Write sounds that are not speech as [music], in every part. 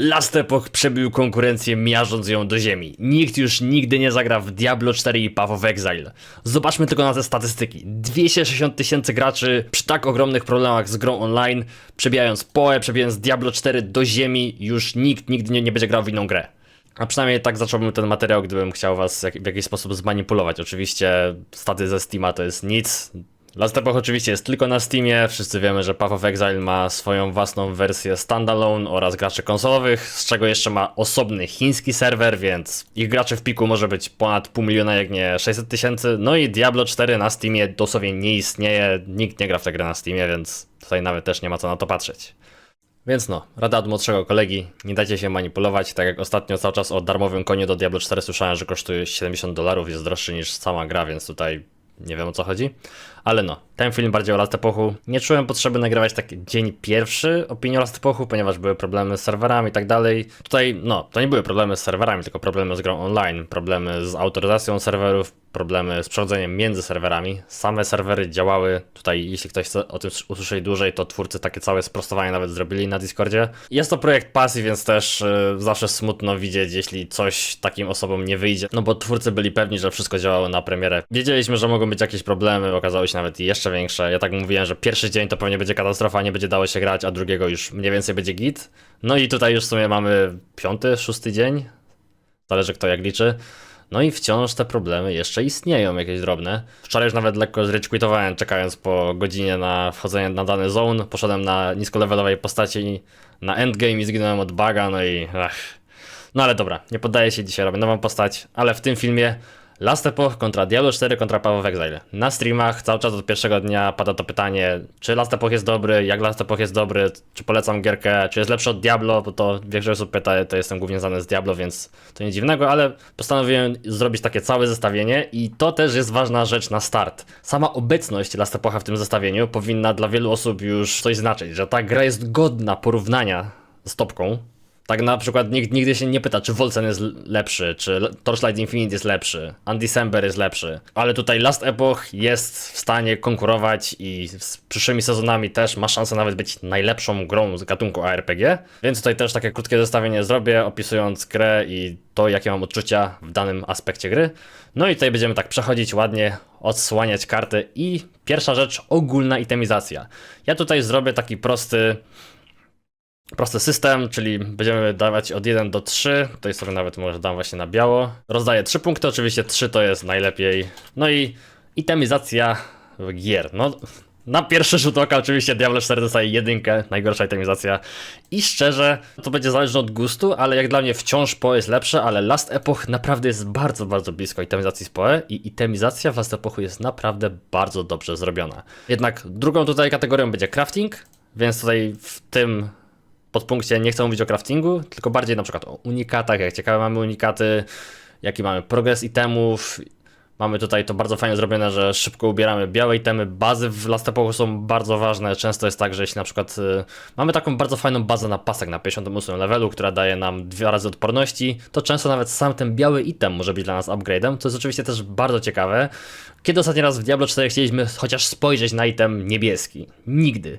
Last Epoch przebił konkurencję miażdżąc ją do ziemi. Nikt już nigdy nie zagra w Diablo 4 i Path of Exile. Zobaczmy tylko na te statystyki. 260 tysięcy graczy przy tak ogromnych problemach z grą online, przebijając PoE, przebijając Diablo 4 do ziemi, już nikt nigdy nie, nie będzie grał w inną grę. A przynajmniej tak zacząłbym ten materiał, gdybym chciał was w jakiś sposób zmanipulować. Oczywiście staty ze Steama to jest nic. Last oczywiście jest tylko na Steamie. Wszyscy wiemy, że Path of Exile ma swoją własną wersję standalone oraz graczy konsolowych, z czego jeszcze ma osobny chiński serwer, więc ich graczy w piku może być ponad pół miliona, jak nie 600 tysięcy. No i Diablo 4 na Steamie dosłownie nie istnieje. Nikt nie gra w tę grę na Steamie, więc tutaj nawet też nie ma co na to patrzeć. Więc no, rada od młodszego kolegi, nie dajcie się manipulować, tak jak ostatnio cały czas o darmowym koniu do Diablo 4 słyszałem, że kosztuje 70 dolarów, jest droższy niż sama gra, więc tutaj nie wiem o co chodzi. Ale no, ten film bardziej o Last Epochu. Nie czułem potrzeby nagrywać tak dzień pierwszy opinii o Last Epochu, ponieważ były problemy z serwerami i tak dalej. Tutaj, no, to nie były problemy z serwerami, tylko problemy z grą online, problemy z autoryzacją serwerów, problemy z przechodzeniem między serwerami. Same serwery działały. Tutaj, jeśli ktoś chce o tym usłyszeć dłużej, to twórcy takie całe sprostowanie nawet zrobili na Discordzie. Jest to projekt pasji, więc też y, zawsze smutno widzieć, jeśli coś takim osobom nie wyjdzie. No bo twórcy byli pewni, że wszystko działało na premierę. Wiedzieliśmy, że mogą być jakieś problemy, okazały się nawet jeszcze większe. Ja tak mówiłem, że pierwszy dzień to pewnie będzie katastrofa, nie będzie dało się grać, a drugiego już mniej więcej będzie git. No i tutaj już w sumie mamy piąty, szósty dzień. Zależy kto jak liczy. No i wciąż te problemy jeszcze istnieją, jakieś drobne. Wczoraj już nawet lekko zrequitowałem, czekając po godzinie na wchodzenie na dany zone. Poszedłem na niskolevelowej postaci na endgame i zginąłem od buga, no i ach. No ale dobra, nie poddaję się dzisiaj, robię nową postać, ale w tym filmie Last Epoch kontra Diablo 4 kontra Path of Exile. Na streamach cały czas od pierwszego dnia pada to pytanie, czy Last Epoch jest dobry, jak Last Epoch jest dobry, czy polecam gierkę, czy jest lepszy od Diablo, bo to większość osób pyta, to jestem głównie znany z Diablo, więc to nic dziwnego, ale postanowiłem zrobić takie całe zestawienie i to też jest ważna rzecz na start. Sama obecność Last Epocha w tym zestawieniu powinna dla wielu osób już coś znaczyć, że ta gra jest godna porównania z topką, tak na przykład nikt nigdy się nie pyta, czy Wolcen jest lepszy, czy Torchlight Infinite jest lepszy, Undecember jest lepszy. Ale tutaj Last Epoch jest w stanie konkurować i z przyszłymi sezonami też ma szansę nawet być najlepszą grą z gatunku ARPG. Więc tutaj też takie krótkie zestawienie zrobię, opisując grę i to, jakie mam odczucia w danym aspekcie gry. No i tutaj będziemy tak przechodzić ładnie, odsłaniać karty i pierwsza rzecz, ogólna itemizacja. Ja tutaj zrobię taki prosty prosty system, czyli będziemy dawać od 1 do 3. Tutaj sobie nawet może dam właśnie na biało. Rozdaję 3 punkty, oczywiście 3 to jest najlepiej. No i itemizacja gier. No, na pierwszy rzut oka oczywiście Diablo 4 dostaje jedynkę, najgorsza itemizacja. I szczerze, to będzie zależne od gustu, ale jak dla mnie wciąż PoE jest lepsze, ale Last Epoch naprawdę jest bardzo, bardzo blisko itemizacji z PoE i itemizacja w Last Epochu jest naprawdę bardzo dobrze zrobiona. Jednak drugą tutaj kategorią będzie crafting, więc tutaj w tym podpunkcie nie chcę mówić o craftingu, tylko bardziej na przykład o unikatach, jak ciekawe mamy unikaty, jaki mamy progres itemów. Mamy tutaj to bardzo fajnie zrobione, że szybko ubieramy białe itemy. Bazy w Last Epochu są bardzo ważne. Często jest tak, że jeśli na przykład y, mamy taką bardzo fajną bazę na pasek na 58 levelu, która daje nam dwa razy odporności, to często nawet sam ten biały item może być dla nas upgrade'em, co jest oczywiście też bardzo ciekawe. Kiedy ostatni raz w Diablo 4 chcieliśmy chociaż spojrzeć na item niebieski? Nigdy.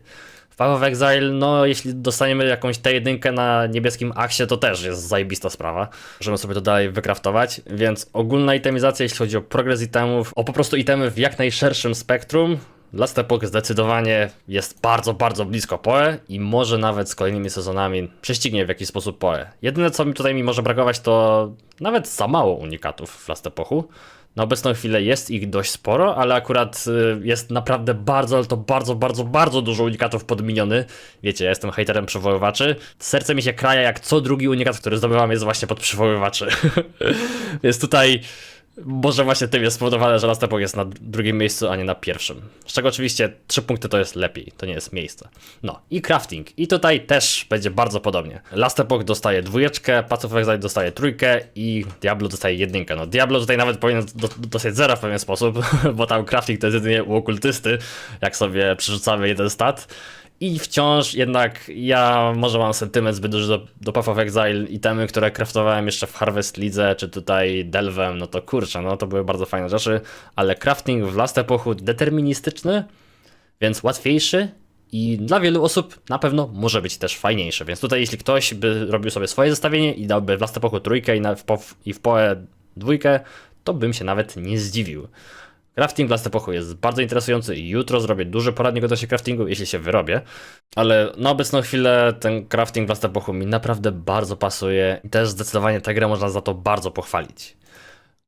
Path of Exile, no jeśli dostaniemy jakąś T1 na niebieskim aksie, to też jest zajebista sprawa. Możemy sobie to dalej wykraftować, więc ogólna itemizacja, jeśli chodzi o progres itemów, o po prostu itemy w jak najszerszym spektrum, Last Epoch zdecydowanie jest bardzo, bardzo blisko PoE i może nawet z kolejnymi sezonami prześcignie w jakiś sposób PoE. Jedyne co mi tutaj mi może brakować to nawet za mało unikatów w Last Epochu. Na obecną chwilę jest ich dość sporo, ale akurat y, jest naprawdę bardzo, ale to bardzo, bardzo, bardzo dużo unikatów podminiony. Wiecie, ja jestem haterem przywoływaczy. Serce mi się kraja, jak co drugi unikat, który zdobywam jest właśnie pod przywoływaczy. [laughs] Więc tutaj może właśnie tym jest spowodowane, że Last Epoch jest na drugim miejscu, a nie na pierwszym. Z czego oczywiście trzy punkty to jest lepiej, to nie jest miejsce. No i crafting. I tutaj też będzie bardzo podobnie. Last Epoch dostaje dwójeczkę, Path of Exile dostaje trójkę i Diablo dostaje jedynkę. No Diablo tutaj nawet powinien do, dostać zera w pewien sposób, [laughs] bo tam crafting to jest jedynie u okultysty, jak sobie przerzucamy jeden stat. I wciąż jednak ja może mam sentyment zbyt duży do, do Path of Exile itemy, które craftowałem jeszcze w Harvest Lidze, czy tutaj Delvem, no to kurczę, no to były bardzo fajne rzeczy, ale crafting w Last Epochu deterministyczny, więc łatwiejszy i dla wielu osób na pewno może być też fajniejsze. Więc tutaj, jeśli ktoś by robił sobie swoje zestawienie i dałby w Last Epochu trójkę i, na, w, PoW i w PoE dwójkę, to bym się nawet nie zdziwił. Crafting w Last Epochu jest bardzo interesujący jutro zrobię duży poradnik odnośnie craftingu, jeśli się wyrobię. Ale na obecną chwilę ten crafting w Last Epochu mi naprawdę bardzo pasuje i też zdecydowanie tę grę można za to bardzo pochwalić.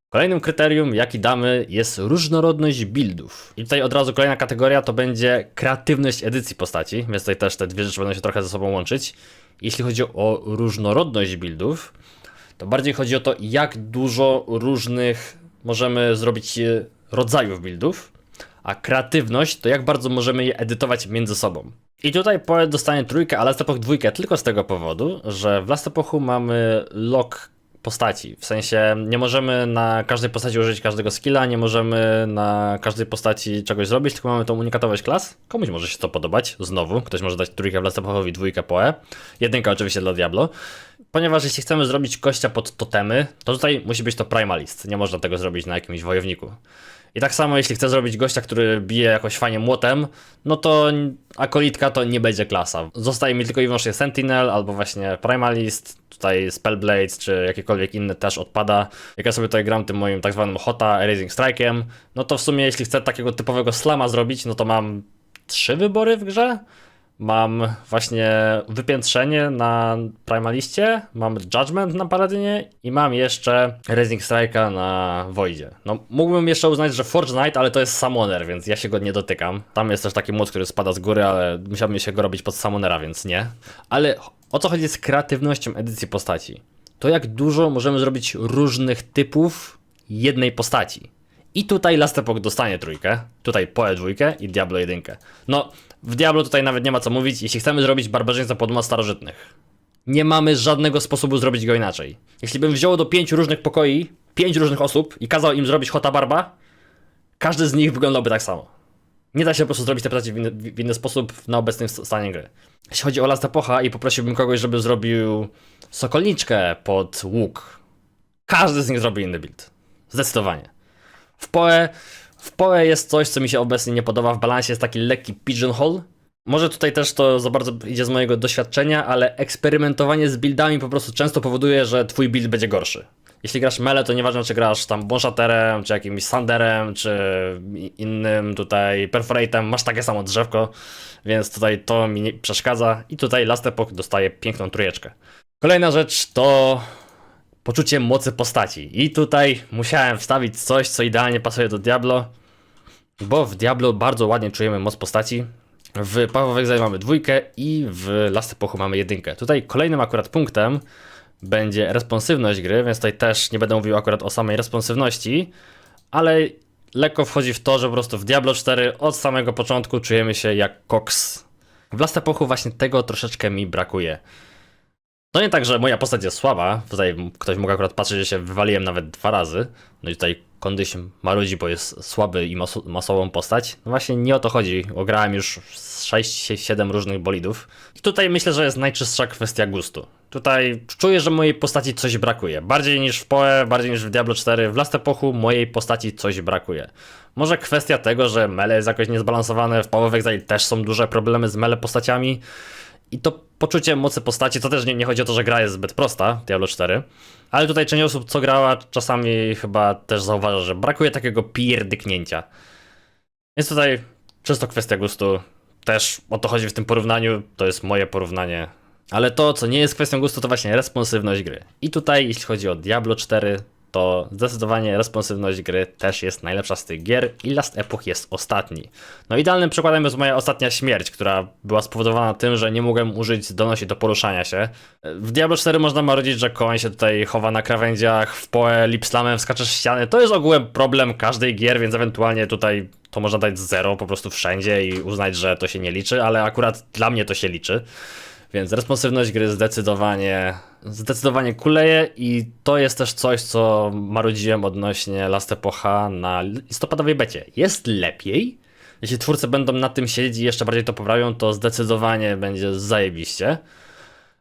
Kolejnym kryterium, jaki damy, jest różnorodność buildów. I tutaj od razu kolejna kategoria to będzie kreatywność edycji postaci, więc tutaj też te dwie rzeczy będą się trochę ze sobą łączyć. Jeśli chodzi o różnorodność buildów, to bardziej chodzi o to, jak dużo różnych możemy zrobić rodzajów buildów, a kreatywność to jak bardzo możemy je edytować między sobą. I tutaj Poet dostanie trójkę, a Last Epoch dwójkę tylko z tego powodu, że w Last Epochu mamy lock postaci. W sensie nie możemy na każdej postaci użyć każdego skilla, nie możemy na każdej postaci czegoś zrobić, tylko mamy tą unikatowość klas. Komuś może się to podobać, znowu. Ktoś może dać trójkę w Last Epochowi, dwójkę poe. Jedynka oczywiście dla Diablo. Ponieważ jeśli chcemy zrobić kościa pod totemy, to tutaj musi być to primalist. Nie można tego zrobić na jakimś wojowniku. I tak samo jeśli chcę zrobić gościa, który bije jakoś fajnie młotem, no to akolitka to nie będzie klasa. Zostaje mi tylko i wyłącznie Sentinel albo właśnie Primalist, tutaj Spellblades czy jakiekolwiek inne też odpada. Jak ja sobie tutaj gram tym moim tak zwanym Hota Erasing Strike'em, no to w sumie jeśli chcę takiego typowego slama zrobić, no to mam trzy wybory w grze. Mam właśnie wypiętrzenie na Primaliście, mam Judgment na Paladynie i mam jeszcze Raising Strike'a na Voidzie. No, mógłbym jeszcze uznać, że Forge Knight, ale to jest Summoner, więc ja się go nie dotykam. Tam jest też taki mod, który spada z góry, ale musiałbym się go robić pod Summonera, więc nie. Ale o co chodzi z kreatywnością edycji postaci? To jak dużo możemy zrobić różnych typów jednej postaci. I tutaj Last Epoch dostanie trójkę, tutaj Poe dwójkę i Diablo jedynkę. No, w Diablo tutaj nawet nie ma co mówić, jeśli chcemy zrobić barbarzyńcę pod mod starożytnych. Nie mamy żadnego sposobu zrobić go inaczej. Jeśli bym wziął do pięciu różnych pokoi, pięć różnych osób i kazał im zrobić Hota Barba, każdy z nich wyglądałby tak samo. Nie da się po prostu zrobić te postaci w inny, w inny sposób na obecnym stanie gry. Jeśli chodzi o Last Epocha i poprosiłbym kogoś, żeby zrobił sokolniczkę pod łuk, każdy z nich zrobi inny build. Zdecydowanie. W PoE, w PoE jest coś, co mi się obecnie nie podoba. W balansie jest taki lekki pigeonhole. Może tutaj też to za bardzo idzie z mojego doświadczenia, ale eksperymentowanie z buildami po prostu często powoduje, że twój build będzie gorszy. Jeśli grasz mele, to nieważne czy grasz tam Bonshaterem, czy jakimś Sanderem, czy innym tutaj Perforatem, masz takie samo drzewko, więc tutaj to mi nie przeszkadza i tutaj Last Epoch dostaje piękną trójeczkę. Kolejna rzecz to poczucie mocy postaci. I tutaj musiałem wstawić coś, co idealnie pasuje do Diablo, bo w Diablo bardzo ładnie czujemy moc postaci. W Path of mamy dwójkę i w Last Epochu mamy jedynkę. Tutaj kolejnym akurat punktem będzie responsywność gry, więc tutaj też nie będę mówił akurat o samej responsywności, ale lekko wchodzi w to, że po prostu w Diablo 4 od samego początku czujemy się jak koks. W Last Epochu właśnie tego troszeczkę mi brakuje. To nie tak, że moja postać jest słaba. Tutaj ktoś mógł akurat patrzeć, że się wywaliłem nawet dwa razy. No i tutaj kondyś marudzi, bo jest słaby i mas masową postać. No właśnie nie o to chodzi. Ograłem już 6-7 różnych bolidów. I tutaj myślę, że jest najczystsza kwestia gustu. Tutaj czuję, że mojej postaci coś brakuje. Bardziej niż w PoE, bardziej niż w Diablo 4. W Last Epochu mojej postaci coś brakuje. Może kwestia tego, że mele jest jakoś niezbalansowane. W Exile też są duże problemy z mele postaciami. I to poczucie mocy postaci, to też nie, nie, chodzi o to, że gra jest zbyt prosta, Diablo 4, ale tutaj część osób, co grała, czasami chyba też zauważa, że brakuje takiego pierdyknięcia. Jest tutaj czysto kwestia gustu. Też o to chodzi w tym porównaniu, to jest moje porównanie. Ale to, co nie jest kwestią gustu, to właśnie responsywność gry. I tutaj, jeśli chodzi o Diablo 4, to zdecydowanie responsywność gry też jest najlepsza z tych gier i Last Epoch jest ostatni. No idealnym przykładem jest moja ostatnia śmierć, która była spowodowana tym, że nie mogłem użyć zdolności do poruszania się. W Diablo 4 można marudzić, że koń się tutaj chowa na krawędziach, w poe lipslamem skaczesz w ściany. To jest ogółem problem każdej gier, więc ewentualnie tutaj to można dać zero po prostu wszędzie i uznać, że to się nie liczy, ale akurat dla mnie to się liczy. Więc responsywność gry zdecydowanie, zdecydowanie kuleje i to jest też coś, co marudziłem odnośnie Last Epocha na listopadowej becie. Jest lepiej. Jeśli twórcy będą na tym siedzieć i jeszcze bardziej to poprawią, to zdecydowanie będzie zajebiście.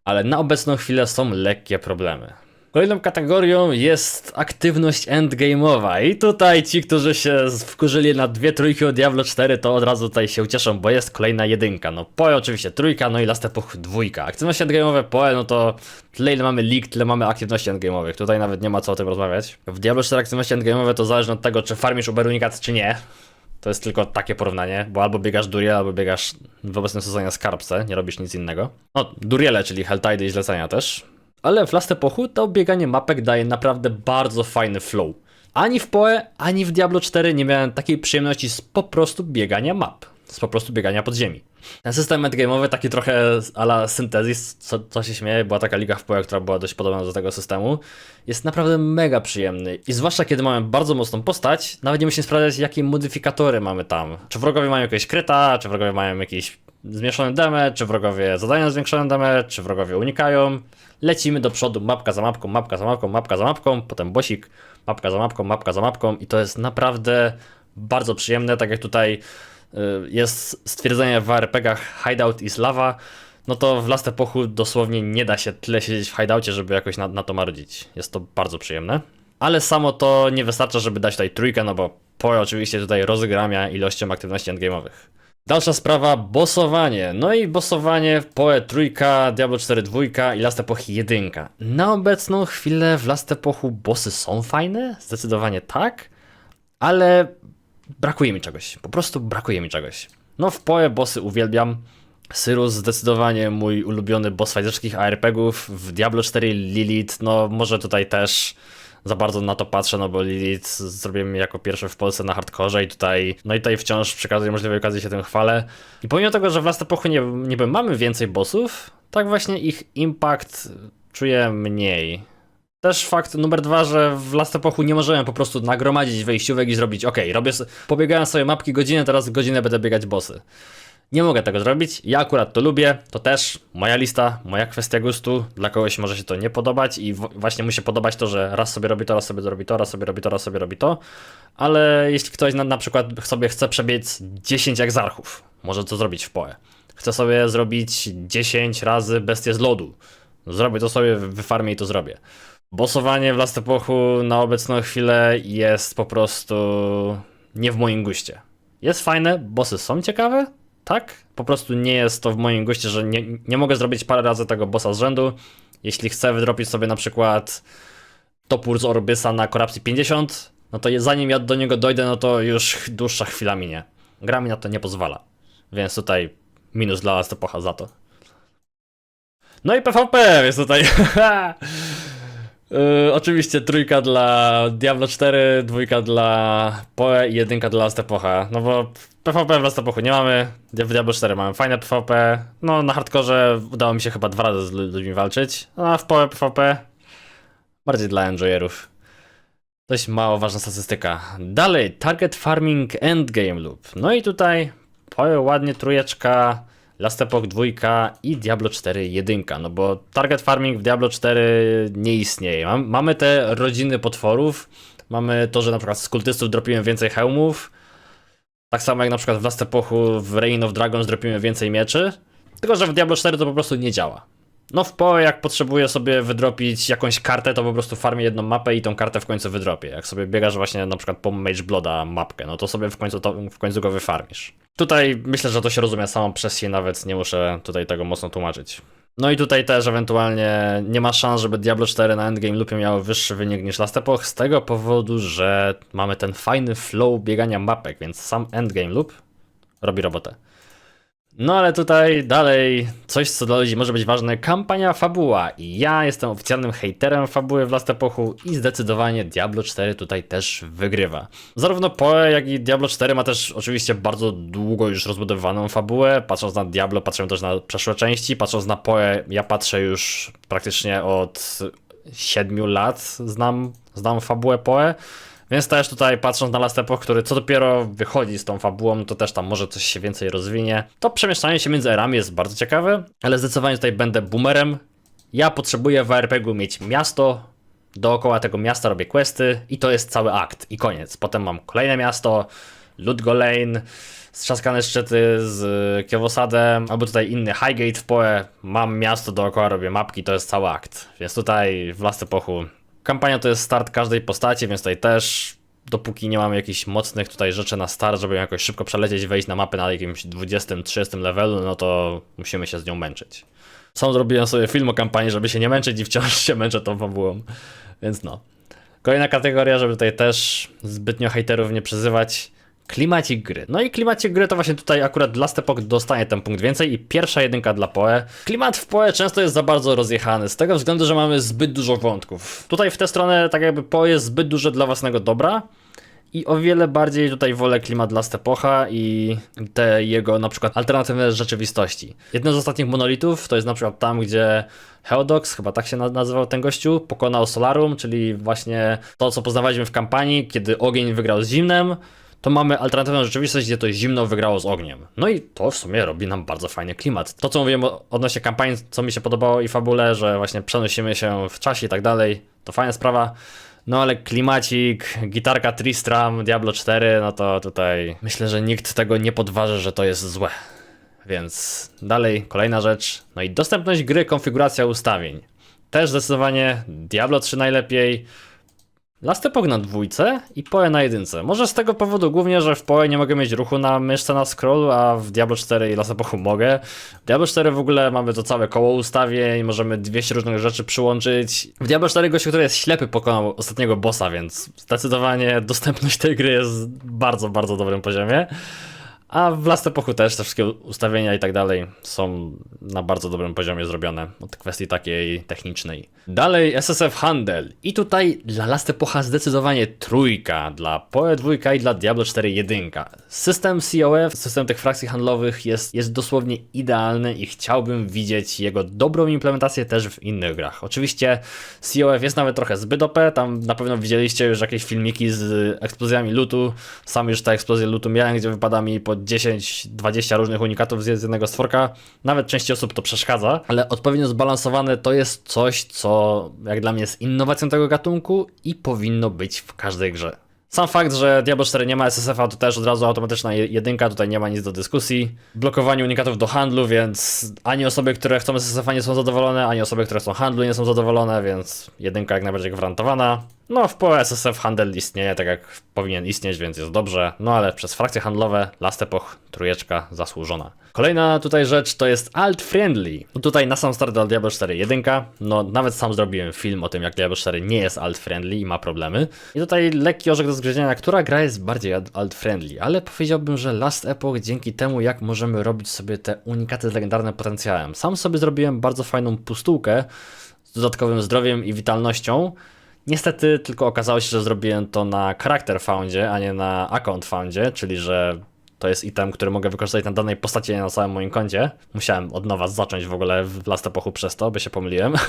Ale na obecną chwilę są lekkie problemy. Kolejną kategorią jest aktywność endgame'owa i tutaj ci, którzy się wkurzyli na dwie trójki od Diablo 4 to od razu tutaj się ucieszą, bo jest kolejna jedynka. No Poe oczywiście trójka, no i Last Epoch dwójka. Aktywności endgame'owe Poe, no to tyle ile mamy league, tyle mamy aktywności endgame'owych. Tutaj nawet nie ma co o tym rozmawiać. W Diablo 4 aktywności endgame'owe to zależy od tego, czy farmisz Uber czy nie. To jest tylko takie porównanie, bo albo biegasz Duriel, albo biegasz w obecnym sezonie Skarbce, nie robisz nic innego. No, Duriele, czyli Helltide i zlecenia też. Ale w Last Epochu to bieganie mapek daje naprawdę bardzo fajny flow. Ani w Poe, ani w Diablo 4 nie miałem takiej przyjemności z po prostu biegania map. Z po prostu biegania pod ziemi. Ten system endgame'owy, taki trochę ala Synthesis, co, co się śmieje, była taka liga w Poe, która była dość podobna do tego systemu, jest naprawdę mega przyjemny. I zwłaszcza kiedy mamy bardzo mocną postać, nawet nie musimy sprawdzać, jakie modyfikatory mamy tam. Czy wrogowie mają jakieś kryta, czy wrogowie mają jakiś zmniejszony damage, czy wrogowie zadają zwiększony damage, czy wrogowie unikają. Lecimy do przodu, mapka za mapką, mapka za mapką, mapka za mapką, potem bosik, mapka za mapką, mapka za mapką i to jest naprawdę bardzo przyjemne, tak jak tutaj y, jest stwierdzenie w RPG-ach Hideout is lava, no to w Last Epochu dosłownie nie da się tyle siedzieć w hideoutie, żeby jakoś na, na to marudzić. Jest to bardzo przyjemne. Ale samo to nie wystarcza, żeby dać tutaj trójkę, no bo Poe oczywiście tutaj rozgramia ilością aktywności endgame'owych. Dalsza sprawa, bossowanie. No i bossowanie Poe trójka, Diablo 4 dwójka i Last Epoch 1. Na obecną chwilę w Last Epochu bossy są fajne? Zdecydowanie tak, ale brakuje mi czegoś. Po prostu brakuje mi czegoś. No w Poe bossy uwielbiam. Syrus zdecydowanie mój ulubiony boss fight ARPGów. W Diablo 4 Lilith, no może tutaj też za bardzo na to patrzę, no bo Lilith zrobiłem jako pierwszy w Polsce na hardkorze i tutaj, no i tutaj wciąż przy każdej możliwej okazji się tym chwalę. I pomimo tego, że w Last Epochu nie, niby mamy więcej bossów, tak właśnie ich impact czuję mniej. Też fakt numer dwa, że w Last Epochu nie możemy po prostu nagromadzić wejściówek i zrobić ok, robię, pobiegałem sobie mapki godzinę, teraz godzinę będę biegać bossy. Nie mogę tego zrobić. Ja akurat to lubię. To też moja lista, moja kwestia gustu. Dla kogoś może się to nie podobać i w- właśnie mu się podobać to, że raz sobie robi to, raz sobie robi to, raz sobie robi to, raz sobie robi to. Ale jeśli ktoś na, na przykład sobie chce przebiec 10 egzarchów, może to zrobić w Poe. Chce sobie zrobić 10 razy bestię z lodu. Zrobię to sobie, wyfarmię i to zrobię. Bossowanie w Last Epochu na obecną chwilę jest po prostu nie w moim guście. Jest fajne, bossy są ciekawe, tak? Po prostu nie jest to w moim guście, że nie, nie mogę zrobić parę razy tego bossa z rzędu. Jeśli chcę wydropić sobie na przykład topór z Orbysa na korupcji 50, no to zanim ja do niego dojdę, no to już dłuższa chwila minie. Gra mi na to nie pozwala. Więc tutaj minus dla Last Epocha za to. No i PvP jest tutaj. [laughs] Yy, oczywiście trójka dla Diablo 4, dwójka dla Poe i jedynka dla Last. No bo PvP w Last nie mamy, w Diablo 4 mamy fajne PvP. No na hardkorze udało mi się chyba dwa razy z lu- ludźmi walczyć. No a w Poe PvP bardziej dla enjoyerów. Dość mało ważna statystyka. Dalej, Target Farming Endgame Loop. No i tutaj Poe ładnie trójeczka, Last Epoch 2 i Diablo 4 jedynka, no bo target farming w Diablo 4 nie istnieje. Mam, mamy te rodziny potworów, mamy to, że na przykład z kultystów dropimy więcej hełmów, tak samo jak na przykład w Last Epochu w Reign of Dragons dropimy więcej mieczy, tylko że w Diablo 4 to po prostu nie działa. No w PoE jak potrzebuję sobie wydropić jakąś kartę, to po prostu farmię jedną mapę i tą kartę w końcu wydropię. Jak sobie biegasz właśnie na przykład po Mage Blooda mapkę, no to sobie w końcu, to, w końcu go wyfarmisz. Tutaj myślę, że to się rozumie samo przez się, nawet nie muszę tutaj tego mocno tłumaczyć. No i tutaj też ewentualnie nie ma szans, żeby Diablo 4 na endgame loopie miało wyższy wynik niż Last Epoch, z tego powodu, że mamy ten fajny flow biegania mapek, więc sam endgame loop robi robotę. No ale tutaj dalej coś, co dla ludzi może być ważne, kampania fabuła. I ja jestem oficjalnym hejterem fabuły w Last Epochu i zdecydowanie Diablo 4 tutaj też wygrywa. Zarówno Poe, jak i Diablo 4 ma też oczywiście bardzo długo już rozbudowaną fabułę. Patrząc na Diablo, patrzę też na przeszłe części. Patrząc na Poe, ja patrzę już praktycznie od 7 lat znam, znam fabułę Poe. Więc też tutaj patrząc na Last Epoch, który co dopiero wychodzi z tą fabułą, to też tam może coś się więcej rozwinie. To przemieszczanie się między erami jest bardzo ciekawe, ale zdecydowanie tutaj będę boomerem. Ja potrzebuję w RPG mieć miasto, dookoła tego miasta robię questy i to jest cały akt i koniec. Potem mam kolejne miasto, Ludgo Lane, strzaskane szczyty z Kiewosadem, albo tutaj inny Highgate w Poe. Mam miasto dookoła, robię mapki, to jest cały akt. Więc tutaj w Last Epochu kampania to jest start każdej postaci, więc tutaj też dopóki nie mamy jakichś mocnych tutaj rzeczy na start, żeby jakoś szybko przelecieć, wejść na mapę na jakimś 20-30 levelu, no to musimy się z nią męczyć. Sam zrobiłem sobie film o kampanii, żeby się nie męczyć i wciąż się męczę tą fabułą. Więc no. Kolejna kategoria, żeby tutaj też zbytnio hejterów nie przyzywać. Klimacik gry. No i klimacik gry to właśnie tutaj akurat Last Epoch dostaje ten punkt więcej i pierwsza jedynka dla Poe. Klimat w Poe często jest za bardzo rozjechany, z tego względu, że mamy zbyt dużo wątków. Tutaj w tę stronę tak jakby Poe jest zbyt duże dla własnego dobra, i o wiele bardziej tutaj wolę klimat Last Epocha i te jego na przykład alternatywne rzeczywistości. Jednym z ostatnich monolitów to jest na przykład tam, gdzie Heodox, chyba tak się na- nazywał ten gościu, pokonał Solarum, czyli właśnie to, co poznawaliśmy w kampanii, kiedy ogień wygrał z zimnem, to mamy alternatywną rzeczywistość, gdzie to zimno wygrało z ogniem. No i to w sumie robi nam bardzo fajny klimat. To, co mówiłem odnośnie kampanii, co mi się podobało i fabule, że właśnie przenosimy się w czasie i tak dalej, to fajna sprawa. No ale klimacik, gitarka Tristram, Diablo 4, no to tutaj myślę, że nikt tego nie podważy, że to jest złe. Więc dalej, kolejna rzecz. No i dostępność gry, konfiguracja ustawień. Też zdecydowanie Diablo 3 najlepiej. Last Epoch na dwójce i Poe na jedynce. Może z tego powodu głównie, że w Poe nie mogę mieć ruchu na myszce na scrollu, a w Diablo 4 i Last Epochu mogę. W Diablo 4 w ogóle mamy to całe koło ustawień, możemy 200 różnych rzeczy przyłączyć. W Diablo 4 gościu, który jest ślepy, pokonał ostatniego bossa, więc zdecydowanie dostępność tej gry jest bardzo, bardzo dobrym poziomie. A w Last Epochu też te wszystkie ustawienia i tak dalej są na bardzo dobrym poziomie zrobione od kwestii takiej technicznej. Dalej SSF Handel. I tutaj dla Last Epocha zdecydowanie trójka, dla Poe dwójka i dla Diablo 4 jedynka. System COF, system tych frakcji handlowych jest, jest dosłownie idealny i chciałbym widzieć jego dobrą implementację też w innych grach. Oczywiście COF jest nawet trochę zbyt OP, tam na pewno widzieliście już jakieś filmiki z eksplozjami lootu. Sam już te eksplozje lootu miałem, gdzie wypada mi po 10-20 różnych unikatów z jednego stworka. Nawet części osób to przeszkadza, ale odpowiednio zbalansowane to jest coś, co jak dla mnie jest innowacją tego gatunku i powinno być w każdej grze. Sam fakt, że Diablo 4 nie ma SSF-a, to też od razu automatyczna je- jedynka, tutaj nie ma nic do dyskusji. Blokowanie unikatów do handlu, więc ani osoby, które chcą SSF-a nie są zadowolone, ani osoby, które chcą handlu nie są zadowolone, więc jedynka jak najbardziej gwarantowana. No, w PoE SSF handel istnieje tak jak powinien istnieć, więc jest dobrze. No ale przez frakcje handlowe Last Epoch trójeczka zasłużona. Kolejna tutaj rzecz to jest alt friendly. No tutaj na sam start do Diablo 4 jedynka. No nawet sam zrobiłem film o tym jak Diablo 4 nie jest alt friendly i ma problemy. I tutaj lekki orzech do zgryzienia, która gra jest bardziej alt friendly, ale powiedziałbym, że Last Epoch dzięki temu jak możemy robić sobie te unikaty z legendarnym potencjałem. Sam sobie zrobiłem bardzo fajną pustułkę z dodatkowym zdrowiem i witalnością. Niestety tylko okazało się, że zrobiłem to na Character Foundzie, a nie na Account Foundzie, czyli że to jest item, który mogę wykorzystać na danej postaci, na całym moim koncie. Musiałem od nowa zacząć w ogóle w Last Epochu przez to, by się pomyliłem. [laughs]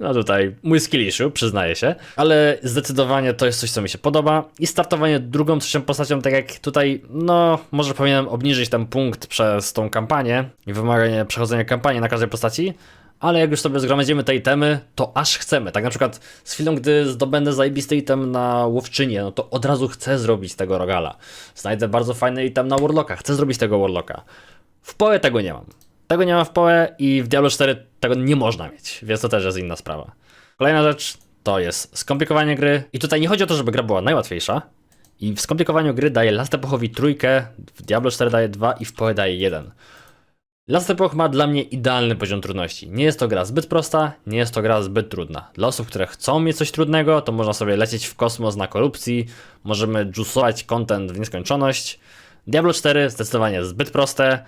No tutaj mój skill issue, przyznaję się. Ale zdecydowanie to jest coś, co mi się podoba. I startowanie drugą, trzecią postacią, tak jak tutaj, no może powinienem obniżyć ten punkt przez tą kampanię i wymaganie przechodzenia kampanii na każdej postaci. Ale jak już sobie zgromadzimy te itemy, to aż chcemy. Tak na przykład z chwilą, gdy zdobędę zajebisty item na łowczynię, no to od razu chcę zrobić tego rogala. Znajdę bardzo fajny item na warlocka, chcę zrobić tego warlocka. W Poe tego nie mam. Tego nie ma w Poe i w Diablo 4 tego nie można mieć, więc to też jest inna sprawa. Kolejna rzecz to jest skomplikowanie gry. I tutaj nie chodzi o to, żeby gra była najłatwiejsza. I w skomplikowaniu gry daje Last Epochowi trójkę, w Diablo 4 daje 2 i w Poe daje 1. Last Epoch ma dla mnie idealny poziom trudności. Nie jest to gra zbyt prosta, nie jest to gra zbyt trudna. Dla osób, które chcą mieć coś trudnego, to można sobie lecieć w kosmos na korupcji, możemy juicować content w nieskończoność. Diablo 4 zdecydowanie zbyt proste,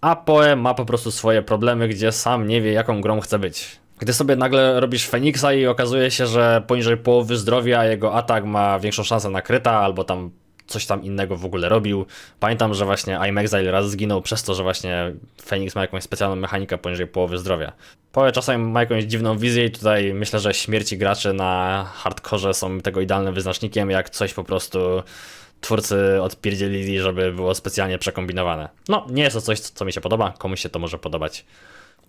a Poe ma po prostu swoje problemy, gdzie sam nie wie, jaką grą chce być. Gdy sobie nagle robisz Feniksa i okazuje się, że poniżej połowy zdrowia jego atak ma większą szansę na kryta, albo tam coś tam innego w ogóle robił. Pamiętam, że właśnie I'm Exile raz zginął przez to, że właśnie Feniks ma jakąś specjalną mechanikę poniżej połowy zdrowia. Poe czasem ma jakąś dziwną wizję i tutaj myślę, że śmierci graczy na hardkorze są tego idealnym wyznacznikiem, jak coś po prostu twórcy odpierdzielili, żeby było specjalnie przekombinowane. No, nie jest to coś, co mi się podoba, komuś się to może podobać.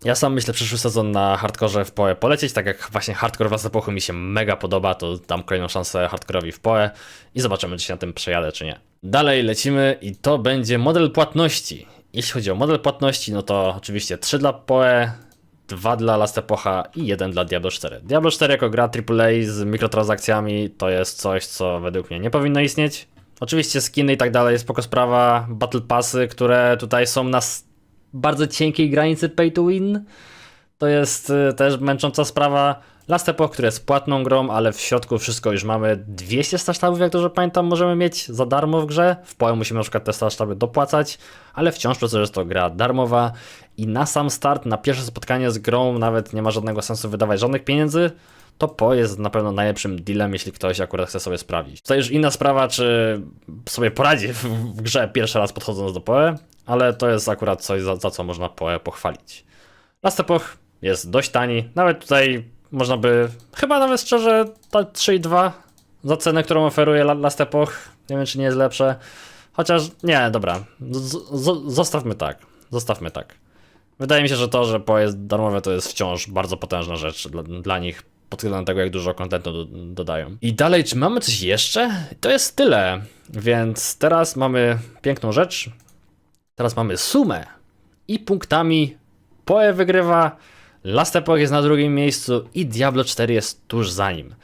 Ja sam myślę przyszły sezon na hardkorze w PoE polecieć, tak jak właśnie hardcore w Epochu mi się mega podoba, to dam kolejną szansę hardkorowi w PoE i zobaczymy, czy się na tym przejadę, czy nie. Dalej lecimy i to będzie model płatności. Jeśli chodzi o model płatności, no to oczywiście 3 dla PoE, 2 dla Last Epocha i 1 dla Diablo 4. Diablo 4 jako gra AAA z mikrotransakcjami to jest coś, co według mnie nie powinno istnieć. Oczywiście skiny i tak dalej, spoko sprawa, battle passy, które tutaj są na bardzo cienkiej granicy pay to win. To jest y, też męcząca sprawa. Last Epoch, który jest płatną grą, ale w środku wszystko już mamy. 200 starsztabów, jak dobrze pamiętam, możemy mieć za darmo w grze. W PoE musimy na przykład te starsztaby dopłacać, ale wciąż przez to, że jest to gra darmowa i na sam start, na pierwsze spotkanie z grą nawet nie ma żadnego sensu wydawać żadnych pieniędzy, to PoE jest na pewno najlepszym dealem, jeśli ktoś akurat chce sobie sprawdzić. To już inna sprawa, czy sobie poradzi w grze pierwszy raz podchodząc do PoE, ale to jest akurat coś, za, za co można PoE pochwalić. Last Epoch jest dość tani, nawet tutaj można by, chyba nawet szczerze, ta 3,2 za cenę, którą oferuje La- Last Epoch, nie wiem czy nie jest lepsze, chociaż nie, dobra, z, zostawmy tak, zostawmy tak. Wydaje mi się, że to, że PoE jest darmowe, to jest wciąż bardzo potężna rzecz dla, dla nich pod względem tego, jak dużo kontentu do, dodają. I dalej, czy mamy coś jeszcze? To jest tyle, więc teraz mamy piękną rzecz. Teraz mamy sumę i punktami PoE wygrywa, Last Epoch jest na drugim miejscu i Diablo 4 jest tuż za nim.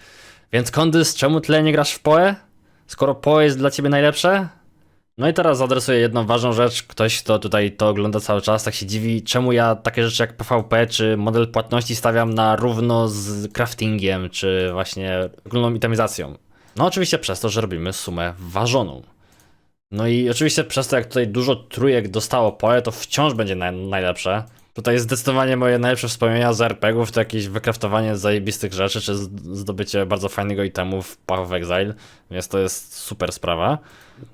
Więc Kondys, czemu tyle nie grasz w PoE? Skoro PoE jest dla ciebie najlepsze? No i teraz zadresuję jedną ważną rzecz. Ktoś, kto tutaj to ogląda cały czas, tak się dziwi, czemu ja takie rzeczy jak PvP czy model płatności stawiam na równo z craftingiem, czy właśnie ogólną itemizacją. No oczywiście przez to, że robimy sumę ważoną. No i oczywiście przez to, jak tutaj dużo trójek dostało PoE, to wciąż będzie naj, najlepsze. Tutaj zdecydowanie moje najlepsze wspomnienia z RPGów to jakieś wykraftowanie zajebistych rzeczy, czy zdobycie bardzo fajnego itemu w Path of Exile, więc to jest super sprawa.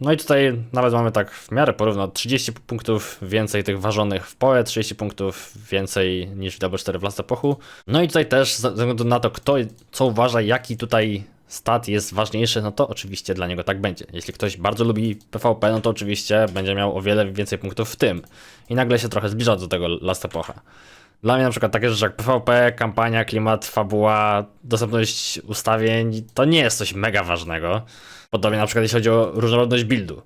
No i tutaj nawet mamy tak w miarę porówno 30 punktów więcej tych ważonych w PoE, 30 punktów więcej niż w Double 4 w Last Epochu. No i tutaj też ze względu na to, kto co uważa, jaki tutaj stat jest ważniejszy, no to oczywiście dla niego tak będzie. Jeśli ktoś bardzo lubi PvP, no to oczywiście będzie miał o wiele więcej punktów w tym. I nagle się trochę zbliża do tego Last Epocha. Dla mnie na przykład takie rzeczy jak PvP, kampania, klimat, fabuła, dostępność ustawień, to nie jest coś mega ważnego. Podobnie na przykład jeśli chodzi o różnorodność buildu.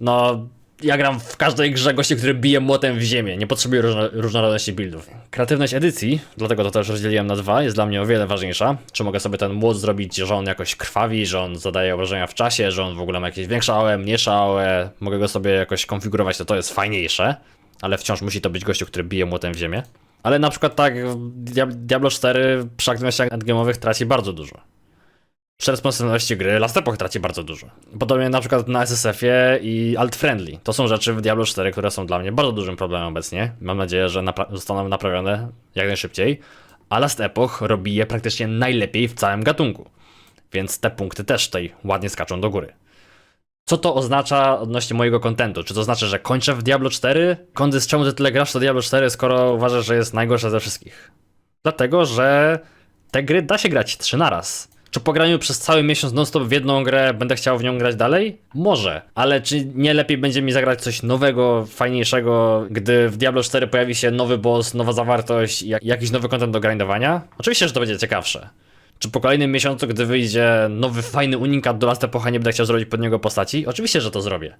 No, ja gram w każdej grze gości, który bije młotem w ziemię. Nie potrzebuję różno, różnorodności buildów. Kreatywność edycji, dlatego to też rozdzieliłem na dwa, jest dla mnie o wiele ważniejsza. Czy mogę sobie ten młot zrobić, że on jakoś krwawi, że on zadaje obrażenia w czasie, że on w ogóle ma jakieś większe AOE, mniejsze AOE. Mogę go sobie jakoś konfigurować, to to jest fajniejsze. Ale wciąż musi to być gościu, który bije młotem w ziemię. Ale na przykład tak, Diablo 4 przy aktywnościach endgame'owych traci bardzo dużo. Przy responsywności gry Last Epoch traci bardzo dużo. Podobnie na przykład na SSF-ie i Alt Friendly. To są rzeczy w Diablo 4, które są dla mnie bardzo dużym problemem obecnie. Mam nadzieję, że napra- zostaną naprawione jak najszybciej. A Last Epoch robi je praktycznie najlepiej w całym gatunku. Więc te punkty też tutaj ładnie skaczą do góry. Co to oznacza odnośnie mojego kontentu? Czy to znaczy, że kończę w Diablo 4? Kondys, czemu ty tyle grasz w Diablo 4, skoro uważasz, że jest najgorsza ze wszystkich? Dlatego, że te gry da się grać trzy naraz. Czy po graniu przez cały miesiąc non-stop w jedną grę będę chciał w nią grać dalej? Może, ale czy nie lepiej będzie mi zagrać coś nowego, fajniejszego, gdy w Diablo 4 pojawi się nowy boss, nowa zawartość i jak- jakiś nowy content do grindowania? Oczywiście, że to będzie ciekawsze. Czy po kolejnym miesiącu, gdy wyjdzie nowy, fajny unikat do Last Epocha, nie będę chciał zrobić pod niego postaci? Oczywiście, że to zrobię.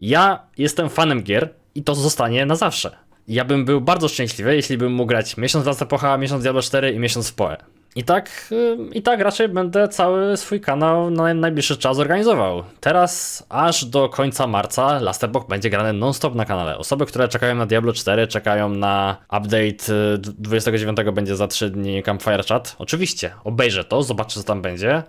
Ja jestem fanem gier i to zostanie na zawsze. Ja bym był bardzo szczęśliwy, jeśli bym mógł grać miesiąc Last Epocha, miesiąc Diablo 4 i miesiąc w PoE. I tak, y, i tak raczej będę cały swój kanał na najbliższy czas organizował. Teraz aż do końca marca Last Epoch będzie grane non-stop na kanale. Osoby, które czekają na Diablo 4, czekają na update y, 29 będzie za 3 dni Campfire Chat. Oczywiście, obejrzę to, zobaczę co tam będzie,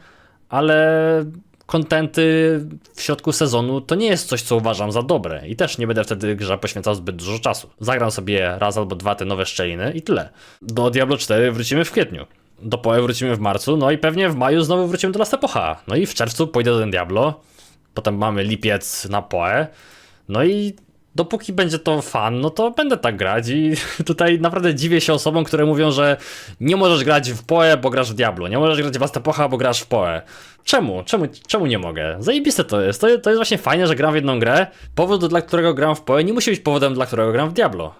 ale kontenty w środku sezonu to nie jest coś, co uważam za dobre i też nie będę wtedy grze poświęcał zbyt dużo czasu. Zagram sobie raz albo dwa te nowe szczeliny i tyle. Do Diablo 4 wrócimy w kwietniu. Do PoE wrócimy w marcu, no i pewnie w maju znowu wrócimy do Last Epocha. No i w czerwcu pójdę do ten Diablo, potem mamy lipiec na PoE, no i dopóki będzie to fan, no to będę tak grać i [laughs] tutaj naprawdę dziwię się osobom, które mówią, że nie możesz grać w PoE, bo grasz w Diablo, nie możesz grać w Last Epocha, bo grasz w PoE. Czemu? Czemu, czemu nie mogę? Zajebiste to jest. To, to jest właśnie fajne, że gram w jedną grę. Powód, dla którego gram w PoE nie musi być powodem, dla którego gram w Diablo.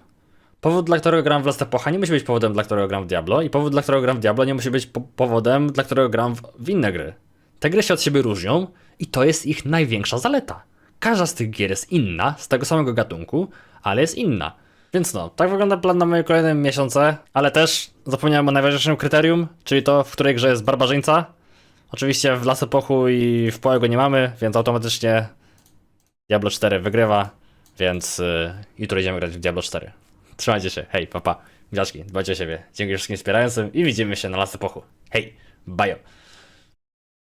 Powód, dla którego gram w Last Epocha nie musi być powodem, dla którego gram w Diablo i powód, dla którego gram w Diablo nie musi być po powodem, dla którego gram w, w inne gry. Te gry się od siebie różnią i to jest ich największa zaleta. Każda z tych gier jest inna, z tego samego gatunku, ale jest inna. Więc no, tak wygląda plan na moje kolejne miesiące, ale też zapomniałem o najważniejszym kryterium, czyli to, w której grze jest barbarzyńca. Oczywiście w Last Epochu i w Poe go nie mamy, więc automatycznie Diablo 4 wygrywa, więc yy, jutro idziemy grać w Diablo 4. Trzymajcie się, hej, papa, gwiazdki, dbajcie o siebie. Dzięki wszystkim wspierającym i widzimy się na Last Epochu. Hej, bajo.